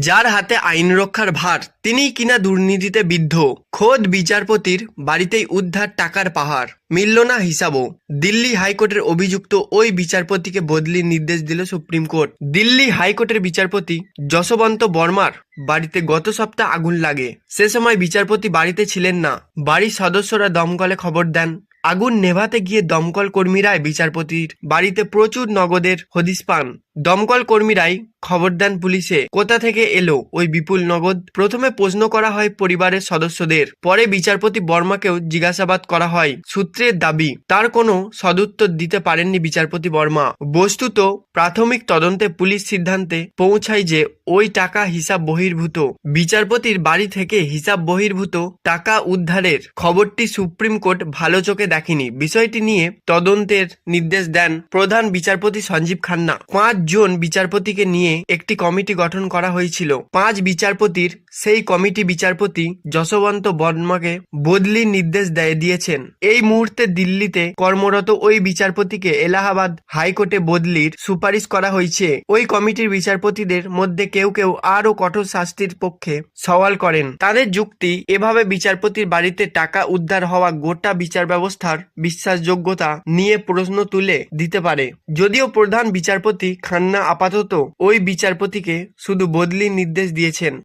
যার হাতে আইন রক্ষার ভার, তিনিই কিনা দুর্নীতিতে বিদ্ধ। খোদ বিচারপতির বাড়িতেই উদ্ধার টাকার পাহাড়। মিলল না হিসাবও। দিল্লি হাইকোর্টের অভিযুক্ত ওই বিচারপতিকে বদলির নির্দেশ দিল সুপ্রিম কোর্ট। দিল্লি হাইকোর্টের বিচারপতি যশবন্ত বর্মার বাড়িতে গত সপ্তাহ আগুন লাগে। সে সময় বিচারপতি বাড়িতে ছিলেন না। বাড়ির সদস্যরা দমকলে খবর দেন। আগুন নেভাতে গিয়ে দমকল কর্মীরাই বিচারপতির বাড়িতে প্রচুর নগদের হদিস পান। দমকল কর্মীরাই খবর দেন পুলিশে। কোথা থেকে এলো ওই বিপুল নগদ? প্রথমে প্রশ্ন করা হয় পরিবারের সদস্যদের। পরে বিচারপতি বর্মাকেও জিজ্ঞাসাবাদ করা হয় সূত্রের দাবি। তার কোনো সদুত্তর দিতে পারেননি বিচারপতি বর্মা। বস্তুত প্রাথমিক তদন্তে পুলিশ সিদ্ধান্তে পৌঁছায় যে ওই টাকা হিসাব বহির্ভূত। বিচারপতির বাড়ি থেকে হিসাব বহির্ভূত টাকা উদ্ধারের খবরটি সুপ্রিম কোর্ট ভালো চোখে দেখেনি। বিষয়টি নিয়ে তদন্তের নির্দেশ দেন প্রধান বিচারপতি সঞ্জীব খান্না। পাঁচ জন বিচারপতিকে নিয়ে একটি কমিটি গঠন করা হয়েছিল। পাঁচ বিচারপতির সেই কমিটি বিচারপতি যশবন্ত বর্মাকে বদলির নির্দেশ দেয় দিয়েছেন। এই মুহূর্তে দিল্লিতে কর্মরত ওই বিচারপতিকে এলাহাবাদ হাইকোর্টে বদলির সুপারিশ করা হয়েছে। ওই কমিটির বিচারপতিদের মধ্যে কেউ কেউ আরও কঠোর শাস্তির পক্ষে সওয়াল করেন। তাদের যুক্তি, এভাবে বিচারপতির বাড়িতে টাকা উদ্ধার হওয়া গোটা বিচার ব্যবস্থার বিশ্বাসযোগ্যতা নিয়ে প্রশ্ন তুলে দিতে পারে। যদিও প্রধান বিচারপতি খান্না আপাতত ওই বিচারপতিকে শুধু বদলির নির্দেশ দিয়েছেন।